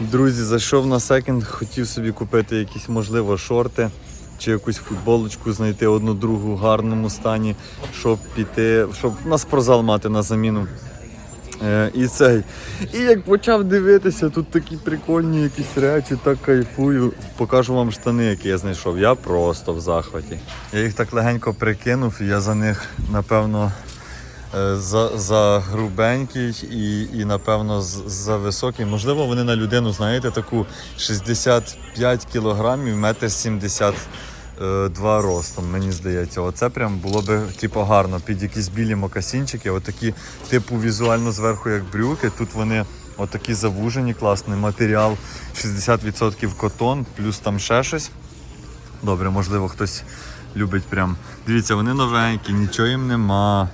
Друзі, зайшов на секонд, хотів собі купити якісь, можливо, шорти чи якусь футболочку, знайти одну другу в гарному стані, щоб піти, щоб на спортзал мати на заміну. Е, і цей. І як почав дивитися, тут такі прикольні якісь речі, так кайфую. Покажу вам штани, які я знайшов. Я просто в захваті. Я їх так легенько прикинув, і я за них, напевно, за, за грубенький і, і напевно, за високий. Можливо, вони на людину, знаєте, таку 65 кілограмів, метр 70 е, ростом, мені здається. Оце прям було би типу, гарно під якісь білі мокасінчики, отакі, типу, візуально зверху, як брюки. Тут вони отакі завужені, класний матеріал, 60% котон, плюс там ще щось. Добре, можливо, хтось любить прям. Дивіться, вони новенькі, нічого їм нема.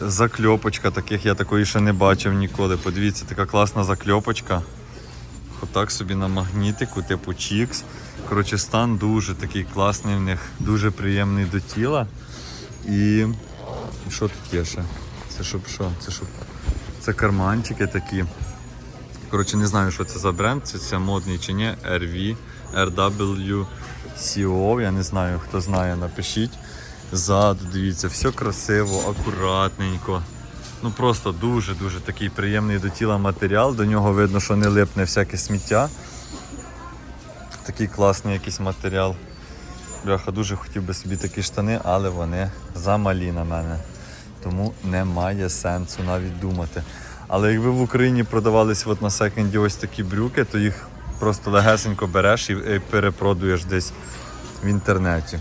Закльопочка, таких я такої ще не бачив ніколи. Подивіться, така класна закльопочка. Отак собі на магнітику, типу Чікс. Коротше, стан дуже такий класний в них, дуже приємний до тіла. І що тут є ще? Це щоб що? Це щоб. Це карманчики такі. Коротше, не знаю, що це за бренд, це, це модний чи ні. RV, RW, CO, я не знаю, хто знає, напишіть. Ззаду, дивіться, все красиво, акуратненько. Ну просто дуже-дуже такий приємний до тіла матеріал. До нього видно, що не липне всяке сміття. Такий класний якийсь матеріал. Бляха, дуже хотів би собі такі штани, але вони замалі на мене. Тому немає сенсу навіть думати. Але якби в Україні продавались от на секонді ось такі брюки, то їх просто легесенько береш і перепродуєш десь в інтернеті.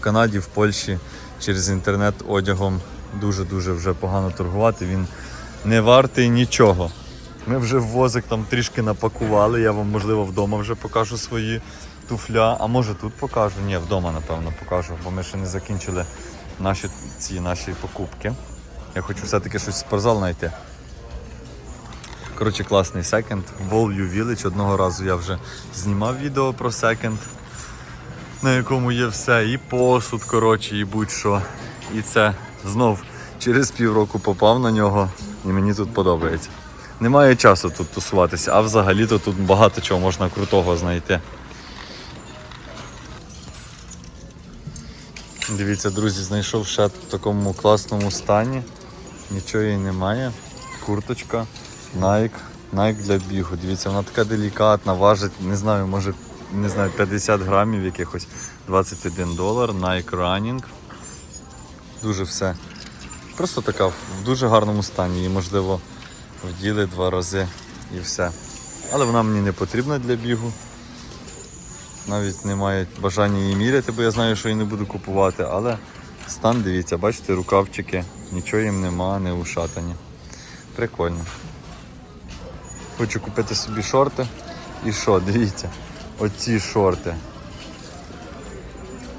Канаді, в Польщі через інтернет одягом дуже-дуже вже погано торгувати. Він не вартий нічого. Ми вже в возик там трішки напакували. Я вам, можливо, вдома вже покажу свої туфля. А може тут покажу? Ні, вдома, напевно, покажу, бо ми ще не закінчили наші, ці наші покупки. Я хочу все-таки щось спортзал знайти. Коротше, класний секонд. Volue Village. Одного разу я вже знімав відео про секонд, на якому є все. І посуд, коротше, і будь-що. І це знов через півроку попав на нього, і мені тут подобається. Немає часу тут тусуватися, а взагалі-то тут багато чого можна крутого знайти. Дивіться, друзі, знайшов ще в такому класному стані. Нічого їй немає. Курточка, Nike, Nike для бігу. Дивіться, вона така делікатна, важить, не знаю, може не знаю, 50 грамів якихось 21 долар. Nike Running. Дуже все. Просто така в дуже гарному стані. Її можливо вділи два рази і все. Але вона мені не потрібна для бігу. Навіть немає бажання її міряти, бо я знаю, що її не буду купувати. Але стан, дивіться, бачите, рукавчики, нічого їм нема, не ушатані. Прикольно. Хочу купити собі шорти. І що, дивіться, оці шорти.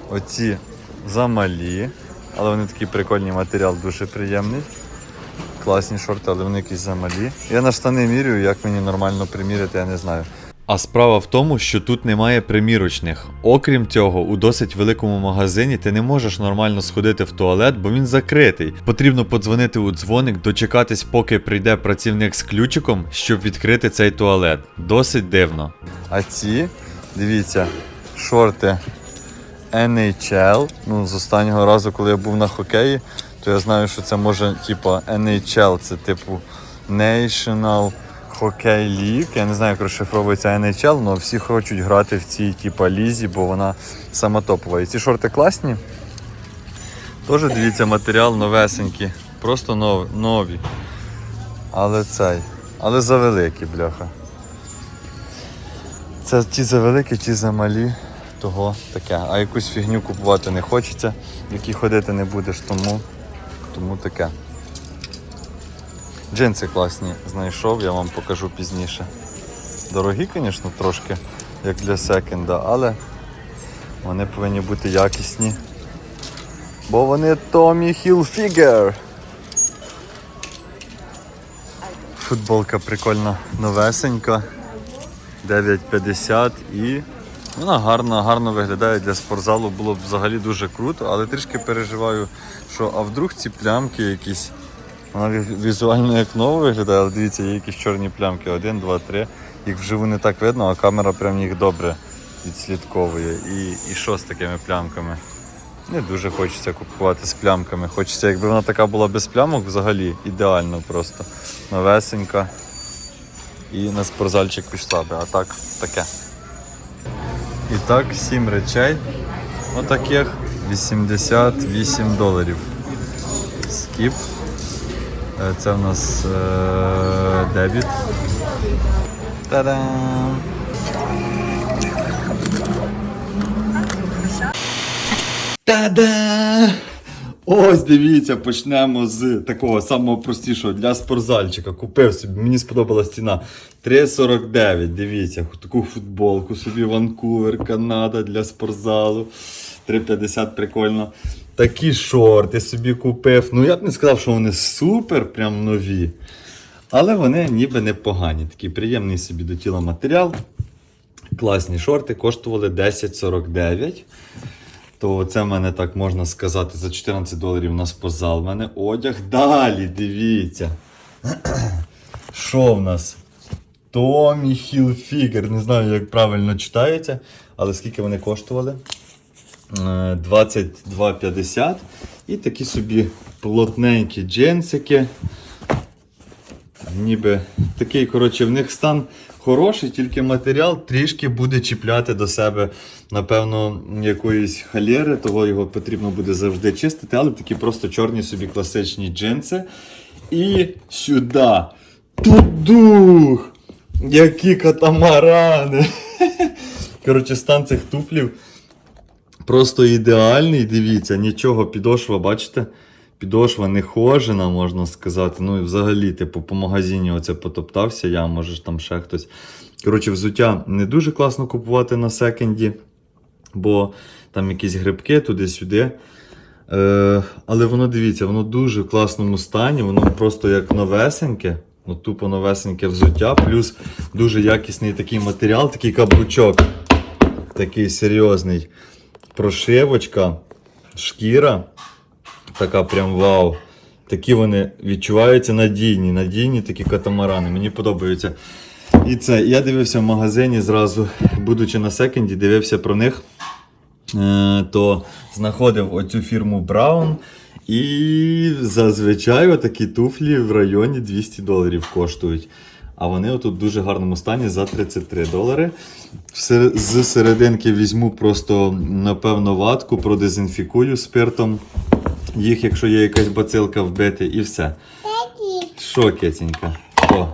Оці замалі, але вони такий прикольний матеріал, дуже приємний. Класні шорти, але вони якісь замалі. Я на штани міряю, як мені нормально приміряти, я не знаю. А справа в тому, що тут немає примірочних. Окрім цього, у досить великому магазині ти не можеш нормально сходити в туалет, бо він закритий. Потрібно подзвонити у дзвоник, дочекатись, поки прийде працівник з ключиком, щоб відкрити цей туалет. Досить дивно. А ці, дивіться, шорти NHL. Ну, з останнього разу, коли я був на хокеї, то я знаю, що це може, типу, NHL, це типу National Hockey League. Я не знаю, як розшифровується NHL, але всі хочуть грати в цій типу, лізі, бо вона сама топова. І ці шорти класні. Теж дивіться, матеріал новесенький, просто нов, нові. Але цей. Але завеликі, бляха. Це ті за великі, ті за малі, того таке. А якусь фігню купувати не хочеться, в якій ходити не будеш, тому, тому таке. Джинси класні знайшов, я вам покажу пізніше. Дорогі, звісно, трошки, як для секенда, але вони повинні бути якісні. Бо вони Tommy Hilfiger. Футболка прикольна новесенька. 9,50 і вона гарно, гарно виглядає для спортзалу. Було б взагалі дуже круто, але трішки переживаю, що а вдруг ці плямки якісь. Вона візуально як ново виглядає, але дивіться, є якісь чорні плямки. Один, два, три, їх вживу не так видно, а камера прям їх добре відслідковує. І, і що з такими плямками? Не дуже хочеться купувати з плямками. Хочеться, якби вона така була без плямок, взагалі ідеально просто. Новесенька. І на спортзальчик пішла би, а так таке. І так, 7 речей. Отаких 88 доларів. Скіп. Е, Це в нас е, дебіт. Та-дам! Та-да! Ось дивіться, почнемо з такого самого простішого для спортзальчика. Купив собі, мені сподобалась ціна 3,49. Дивіться, таку футболку собі Ванкувер, Канада для спортзалу. 3,50 прикольно. Такі шорти собі купив. Ну я б не сказав, що вони супер, прям нові. Але вони ніби непогані. Такий приємний собі до тіла матеріал. Класні шорти коштували 10,49. То це в мене так можна сказати за 14 доларів на спозал. У мене одяг. Далі, дивіться. Що в нас? Tommy Hilfiger. Не знаю, як правильно читається, але скільки вони коштували? Е, 22,50. І такі собі плотненькі джинсики. Ніби такий, коротше, в них стан хороший, тільки матеріал трішки буде чіпляти до себе, напевно, якоїсь халєри, того його потрібно буде завжди чистити, але такі просто чорні собі класичні джинси. І сюди. Тут дух! Які катамарани! Коротше, стан цих туфлів просто ідеальний. Дивіться, нічого, підошва, бачите? Підошва не хожена, можна сказати. Ну і взагалі, типу, по магазині оце потоптався, я, може там ще хтось. Коротше, взуття не дуже класно купувати на секенді, бо там якісь грибки туди-сюди. Е, але воно дивіться, воно дуже в класному стані, воно просто як новесеньке. Ну, тупо новесеньке взуття, плюс дуже якісний такий матеріал, такий каблучок. Такий серйозний. Прошивочка, шкіра. Така прям вау. Такі вони відчуваються надійні, надійні такі катамарани. Мені подобаються. І це, я дивився в магазині зразу, будучи на секенді, дивився про них. Е, то знаходив оцю фірму Brown. І зазвичай такі туфлі в районі 200 доларів коштують. А вони отут в дуже гарному стані за 33 долари. З серединки візьму просто, напевно, ватку, продезінфікую спиртом. Їх, якщо є якась бацилка вбити, і все. Що, киценька? О,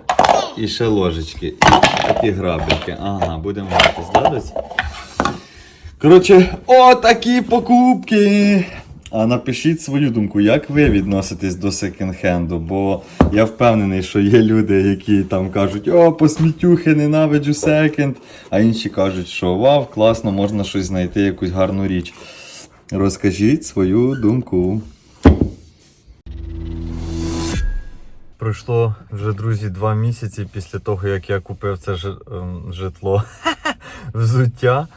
і ще ложечки, і такі грабельки. Ага, будемо гратись, да, дось? Коротше, отакі покупки. А напишіть свою думку, як ви відноситесь до секонд-хенду, бо я впевнений, що є люди, які там кажуть, о, посмітюхи, ненавиджу секонд, а інші кажуть, що вау, класно, можна щось знайти, якусь гарну річ. Розкажіть свою думку. Пройшло вже, друзі, два місяці після того, як я купив це ем, житло взуття.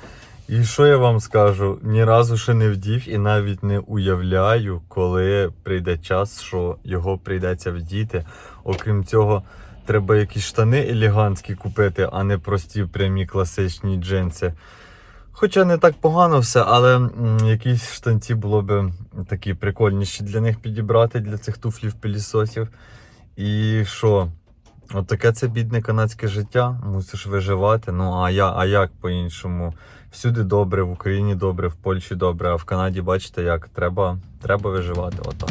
І що я вам скажу? Ні разу ще не вдів і навіть не уявляю, коли прийде час, що його прийдеться вдіти. Окрім цього, треба якісь штани елегантські купити, а не прості прямі класичні джинси. Хоча не так погано все, але якісь штанці було б такі прикольніші для них підібрати, для цих туфлів пилісосів. І що? От таке це бідне канадське життя, мусиш виживати. Ну а я, а як по-іншому? Всюди добре, в Україні добре, в Польщі добре, а в Канаді бачите як треба, треба виживати отак.